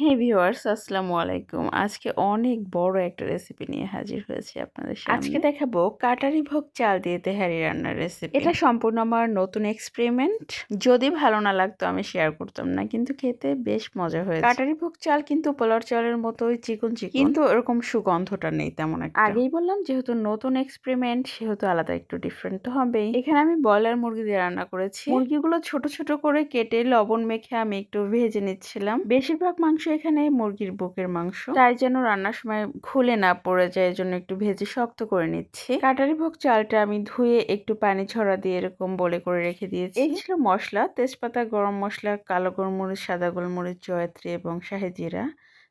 হে viewers আসসালামু আলাইকুম। আজকে অনেক বড় একটা রেসিপি নিয়ে হাজির হয়েছি আপনাদের সামনে। আজকে দেখাবো কাটারি ভোগ চাল দিয়ে তেহারি রান্নার রেসিপি এটা সম্পূর্ণ আমার নতুন এক্সপেরিমেন্ট যদি ভালো না লাগতো আমি শেয়ার করতাম না কিন্তু খেতে বেশ মজা হয়েছে। কাটারি ভোগ চাল কিন্তু পোলার চালের মতোই চিকন চিকন। কিন্তু এরকম সুগন্ধটা নেই তেমন একটা। আগেই বললাম যেহেতু নতুন এক্সপেরিমেন্ট সেহেতু আলাদা একটু ডিফারেন্ট তো হবেই। এখানে আমি ব্রয়লার মুরগি দিয়ে রান্না করেছি। মুরগিগুলো ছোট ছোট করে কেটে লবণ মেখে আমি একটু ভেজে নিচ্ছিলাম। বেশিরভাগ মাংস এখানে মুরগির বুকের মাংস। তাই যেন রান্নার সময় খুলে না পড়ে যায় জন্য একটু ভেজে শক্ত করে নিচ্ছি। কাটারি ভোগ চালটা আমি ধুয়ে একটু পানি ছড়া দিয়ে এরকম বলে করে রেখে দিয়েছি। এই ছিল মশলা তেজপাতা গরম মশলা কালো গোলমরিচ সাদা গোলমরিচ জয়ত্রী এবং শাহি জিরা।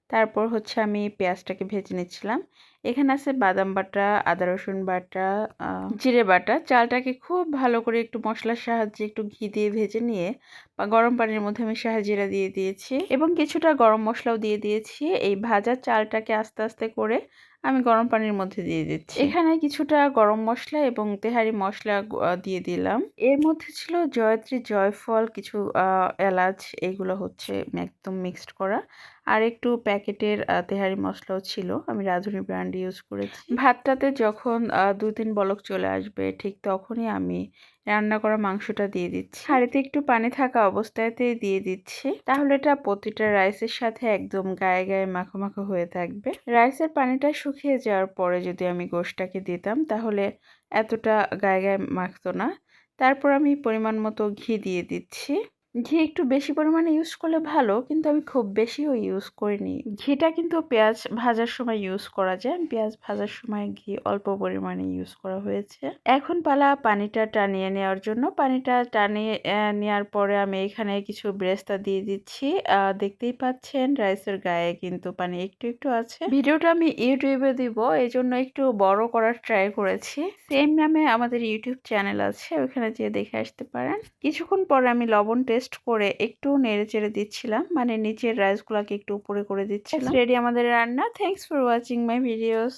তারপর হচ্ছে আমি পেঁয়াজটাকে ভেজে নিচ্ছিলাম। এখানে আছে বাদাম বাটা, আদা রসুন বাটা জিরে বাটা। চালটাকে খুব ভালো করে একটু মশলার সাহায্যে একটু ঘি দিয়ে ভেজে নিয়ে বা গরম পানির মধ্যে আমি জিরা দিয়ে দিয়েছি। এবং কিছুটা গরম মশলাও দিয়ে দিয়েছি। এই ভাজা চালটাকে আস্তে আস্তে করে আমি গরম পানির মধ্যে দিয়ে দিচ্ছি। এখানে কিছুটা গরম মশলা এবং তেহারি মশলা দিয়ে দিলাম। এর মধ্যে ছিল জয়ত্রী জয়ফল, কিছু এলাচ এইগুলো হচ্ছে একদম মিক্সড করা। আর একটু প্যাকেটের তেহারি মশলাও ছিল। আমি রাঁধুনি ব্র্যান্ড ইউজ করেছি। ভাতটাতে যখন দু তিন বলক চলে আসবে, ঠিক তখনই আমি রান্না করা মাংসটা দিয়ে দিচ্ছি। হাঁড়িতে একটু পানি থাকা অবস্থাতে দিয়ে দিচ্ছি। তাহলে এটা প্রতিটা রাইসের সাথে একদম গায়ে গায়ে মাখো মাখো হয়ে থাকবে। রাইসের পানিটা শুকিয়ে যাওয়ার পরে যদি আমি গোশটাকে দিতাম, তাহলে এতটা গায়ে গায়ে মাখতো না। তারপর আমি পরিমাণ মতো ঘি দিয়ে দিচ্ছি। ঘি একটু বেশি পরিমাণে ইউজ করলে ভালো, কিন্তু আমি খুব বেশিও ইউজ করিনি। ঘিটা কিন্তু পেঁয়াজ ভাজার সময় ইউজ করা যায়। পেঁয়াজ ভাজার সময় ঘি অল্প পরিমাণে ইউজ করা হয়েছে। এখন পালা পানিটা টানিয়ে নেওয়ার জন্য। পানিটা টানিয়ে নেওয়ার পরে আমি এখানে কিছু ব্রেস্তা দিয়ে দিচ্ছি। দেখতেই পাচ্ছেন রাইসের গায়ে কিন্তু পানি একটু একটু আছে। ভিডিওটা আমি ইউটিউবে দিব এই জন্য একটু বড় করার ট্রাই করেছি। সেম নামে আমাদের ইউটিউব চ্যানেল আছে, ওখানে যেয়ে দেখে আসতে পারেন। কিছুক্ষণ পরে আমি লবণ টেস্ট টেস্ট করে একটু নেড়ে চেড়ে দিচ্ছিলাম। মানে নিচের রাইসগুলোকে একটু উপরে করে দিচ্ছিলাম। রেডি আমাদের রান্না। Thanks for watching my videos